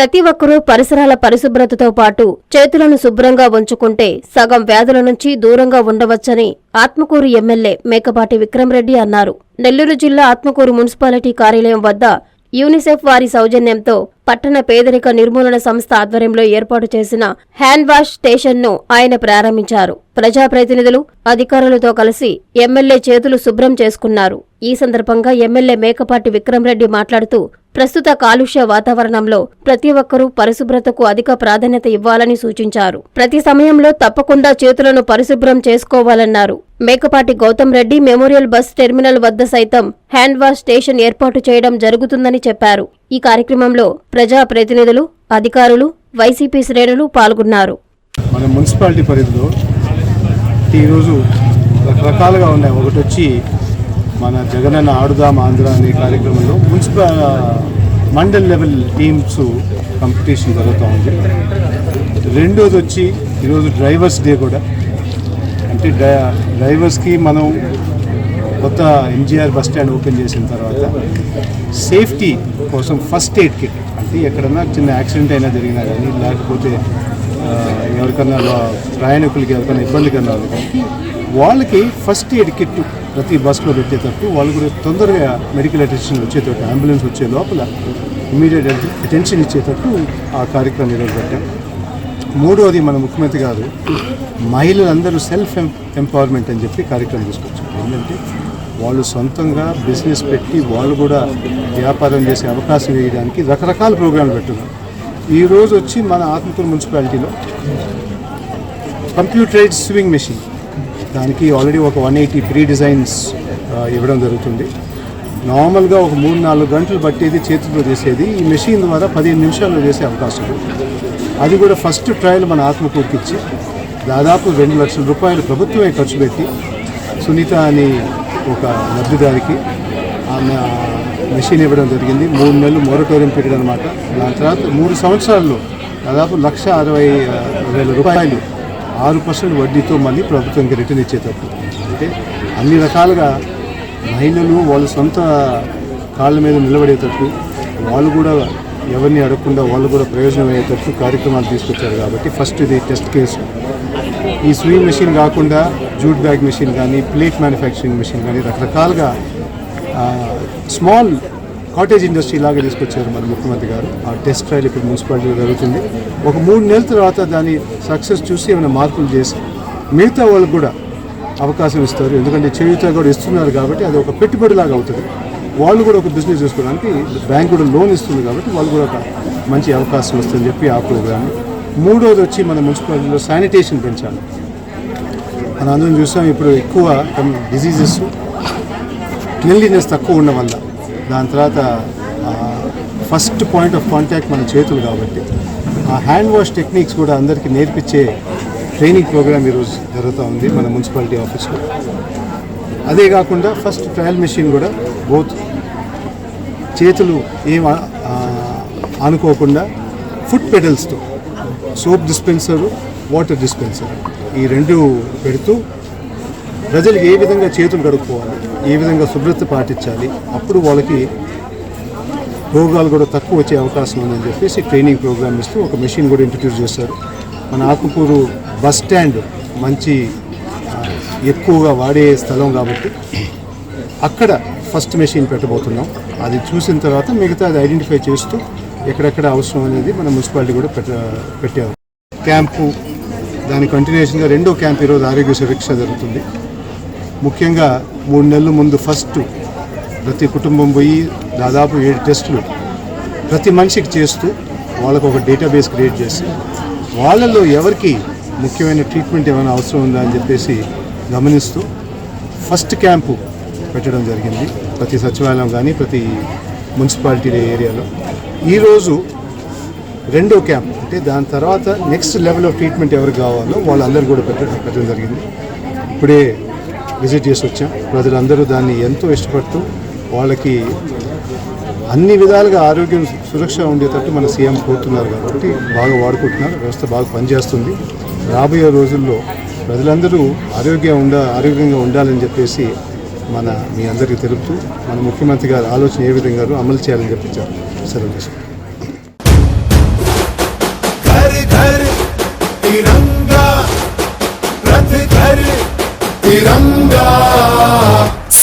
ప్రతి ఒక్కరూ పరిసరాల పరిశుభ్రతతో పాటు చేతులను శుభ్రంగా ఉంచుకుంటే సగం వ్యాధుల నుంచి దూరంగా ఉండవచ్చని ఆత్మకూరు ఎమ్మెల్యే మేకపాటి విక్రమరెడ్డి అన్నారు. నెల్లూరు జిల్లా ఆత్మకూరు మున్సిపాలిటీ కార్యాలయం వద్ద యూనిసెఫ్ వారి సౌజన్యంతో పట్టణ పేదరిక నిర్మూలన సంస్థ ఆధ్వర్యంలో ఏర్పాటు చేసిన హ్యాండ్ వాష్ స్టేషన్ను ఆయన ప్రారంభించారు. ప్రజాప్రతినిధులు అధికారులతో కలిసి ఎమ్మెల్యే చేతులు శుభ్రం చేసుకున్నారు. ఈ సందర్భంగా ఎమ్మెల్యే మేకపాటి విక్రమరెడ్డి మాట్లాడుతూ ప్రస్తుత కాలుష్య వాతావరణంలో ప్రతి ఒక్కరూ పరిశుభ్రతకు అధిక ప్రాధాన్యత ఇవ్వాలని సూచించారు. ప్రతి సమయంలో తప్పకుండా చేతులను పరిశుభ్రం చేసుకోవాలన్నారు. Mekapati Goutham Reddy memorial bus terminal వద్ద సైతం హ్యాండ్ వాష్ స్టేషన్ ఏర్పాటు చేయడం జరుగుతుందని చెప్పారు. ఈ కార్యక్రమంలో ప్రజా ప్రతినిధులు అధికారులు వైసీపీ శ్రేణులు పాల్గొన్నారు. మన మున్సిపాలిటీ పరిధిలో ఈరోజు రకరకాలుగా ఉన్నాయి. ఒకటి వచ్చి మన జగనన్న ఆడుదాం ఆంధ్ర అనే కార్యక్రమంలో municipal mandal level teams competition జరుగుతూ ఉంది. రెండోది వచ్చి ఈరోజు డ్రైవర్స్ డే కూడా. అంటే డ్రై డ్రైవర్స్కి మనం కొత్త ఎంజీఆర్ బస్ స్టాండ్ ఓపెన్ చేసిన తర్వాత సేఫ్టీ కోసం ఫస్ట్ ఎయిడ్ కిట్. అంటే ఎక్కడన్నా చిన్న యాక్సిడెంట్ అయినా జరిగినా కానీ లేకపోతే ఎవరికన్నా ప్రయాణికులకి ఎవరికైనా ఇబ్బంది కన్నా వాళ్ళకి వాళ్ళకి ఫస్ట్ ఎయిడ్ కిట్ ప్రతి బస్సులో పెట్టేటట్టు వాళ్ళు కూడా తొందరగా మెడికల్ అటెన్షన్ వచ్చేటట్టు అంబులెన్స్ వచ్చే లోపల ఇమీడియట్ అటెన్షన్ ఇచ్చేటట్టు ఆ కార్యక్రమం ఈరోజు మూడవది మన ముఖ్యమంత్రి గారు మహిళలందరూ సెల్ఫ్ ఎంపవర్మెంట్ అని చెప్పి కార్యక్రమం తీసుకొచ్చారు. ఏంటంటే వాళ్ళు సొంతంగా బిజినెస్ పెట్టి వాళ్ళు కూడా వ్యాపారం చేసే అవకాశం వేయడానికి రకరకాల ప్రోగ్రాంలు పెట్టున్నారు ఈరోజు వచ్చి మన ఆత్మకూరు మున్సిపాలిటీలో కంప్యూటరైజ్ స్వింగ్ మెషిన్ దానికి ఆల్రెడీ ఒక వన్ ఎయిటీ ప్రీ డిజైన్స్ ఇవ్వడం జరుగుతుంది. నార్మల్గా ఒక మూడు నాలుగు గంటలు పట్టేది చేతితో చేసేది ఈ మెషిన్ ద్వారా పదిహేను నిమిషాల్లో చేసే అవకాశం. అది కూడా ఫస్ట్ ట్రయల్ మన ఆత్మకూరుకి ఇచ్చి దాదాపు రెండు లక్షల రూపాయలు ప్రభుత్వమే ఖర్చు పెట్టి సునీత అని ఒక లబ్ధిదారికి ఆమె మెషిన్ ఇవ్వడం జరిగింది. మూడు నెలలు మోరటోరియం పీరియడ్ అనమాట దాని తర్వాత మూడు సంవత్సరాల్లో దాదాపు లక్ష అరవై వేల రూపాయలు ఆరు పర్సెంట్ వడ్డీతో మళ్ళీ ప్రభుత్వానికి రిటర్న్ ఇచ్చేటట్టు అంటే అన్ని రకాలుగా మహిళలు వాళ్ళ సొంత కాళ్ళ మీద నిలబడేటట్టు వాళ్ళు కూడా ఎవరిని అడగకుండా వాళ్ళు కూడా ప్రయోజనం అయ్యేటట్టు కార్యక్రమాలు తీసుకొచ్చారు కాబట్టి ఫస్ట్ ఇది టెస్ట్ కేసు ఈ స్వింగ్ మెషిన్ కాకుండా జూట్ బ్యాగ్ మెషిన్ కానీ ప్లేట్ మ్యానుఫ్యాక్చరింగ్ మెషిన్ కానీ రకరకాలుగా స్మాల్ కాటేజ్ ఇండస్ట్రీ లాగా తీసుకొచ్చారు మన ముఖ్యమంత్రి గారు. ఆ టెస్ట్ ట్రయల్ ఇప్పుడు మున్సిపాలిటీలో జరుగుతుంది. ఒక మూడు నెలల తర్వాత దాని సక్సెస్ చూసి ఏమైనా మార్పులు చేసి మిగతా వాళ్ళకు కూడా అవకాశం ఇస్తారు. ఎందుకంటే చేయుత కూడా ఇస్తున్నారు కాబట్టి అది ఒక పెట్టుబడిలాగా అవుతుంది. వాళ్ళు కూడా ఒక బిజినెస్ చేసుకోవడానికి బ్యాంక్ కూడా లోన్ ఇస్తుంది కాబట్టి వాళ్ళు కూడా ఒక మంచి అవకాశం వస్తుందని చెప్పి ఆ ప్రోగ్రామ్ మూడోది వచ్చి మన మున్సిపాలిటీలో శానిటేషన్ పెంచాలి. మనం అందరం చూసాం ఇప్పుడు ఎక్కువ డిసీజెస్ క్లీన్లీనెస్ తక్కువ ఉండడం వల్ల. దాని తర్వాత ఫస్ట్ పాయింట్ ఆఫ్ కాంటాక్ట్ మన చేతులు కాబట్టి. ఆ హ్యాండ్ వాష్ టెక్నిక్స్ కూడా అందరికీ నేర్పించే ట్రైనింగ్ ప్రోగ్రామ్ ఈరోజు జరుగుతూ ఉంది మన మున్సిపాలిటీ ఆఫీస్లో అదే కాకుండా ఫస్ట్ ట్రయల్ మెషిన్ కూడా బోత్ చేతులు ఏం అనుకోకుండా ఫుట్ ఆనుకోకుండా పెడల్స్తో సోప్ డిస్పెన్సరు వాటర్ డిస్పెన్సర్ ఈ రెండు పెడుతూ ప్రజలు ఏ విధంగా చేతులు కడుక్కోవాలి ఏ విధంగా శుభ్రత పాటించాలి అప్పుడు వాళ్ళకి రోగాలు కూడా తక్కువ వచ్చే అవకాశం ఉందని చెప్పేసి ట్రైనింగ్ ప్రోగ్రామ్ ఇస్తూ ఒక మెషిన్ కూడా ఇంట్రడ్యూస్ చేశారు. మన ఆకుకూరు బస్ స్టాండ్ మంచి ఎక్కువగా వాడే స్థలం కాబట్టి అక్కడ ఫస్ట్ మెషిన్ పెట్టబోతున్నాం. అది చూసిన తర్వాత మిగతా అది ఐడెంటిఫై చేస్తూ ఎక్కడెక్కడ అవసరం అనేది మన మున్సిపాలిటీ కూడా పెట్ట పెట్టాము క్యాంపు దాని కంటిన్యూషన్గా రెండో క్యాంప్ ఈరోజు ఆరోగ్య సురక్ష జరుగుతుంది. ముఖ్యంగా మూడు నెలల ముందు ఫస్ట్ ప్రతి కుటుంబం పోయి దాదాపు ఏడు టెస్టులు ప్రతి మనిషికి చేస్తూ వాళ్ళకు ఒక డేటాబేస్ క్రియేట్ చేసి వాళ్ళలో ఎవరికి ముఖ్యమైన ట్రీట్మెంట్ ఏమైనా అవసరం ఉందా అని చెప్పేసి గమనిస్తూ ఫస్ట్ క్యాంపు పెట్టడం జరిగింది ప్రతి సచివాలయం కానీ ప్రతి మున్సిపాలిటీ ఏరియాలో. ఈరోజు రెండో క్యాంప్ అంటే దాని తర్వాత నెక్స్ట్ లెవెల్ ఆఫ్ ట్రీట్మెంట్ ఎవరికి కావాలో వాళ్ళందరూ కూడా పెట్టడం పెట్టడం జరిగింది. ఇప్పుడే విజిట్ చేసి వచ్చాం. ప్రజలందరూ దాన్ని ఎంతో ఇష్టపడుతూ వాళ్ళకి అన్ని విధాలుగా ఆరోగ్యం సురక్ష ఉండేటట్టు మన సీఎం కోరుతున్నారు కాబట్టి బాగా వాడుకుంటున్నారు వ్యవస్థ బాగా పనిచేస్తుంది. రాబోయే రోజుల్లో ప్రజలందరూ ఆరోగ్యం ఉండ ఆరోగ్యంగా ఉండాలని చెప్పేసి మన మీ అందరికీ తెలుపుతూ మన ముఖ్యమంత్రి గారు ఆలోచన ఏ విధంగా అమలు చేయాలని చెప్పించారు సెలవు తిరంగా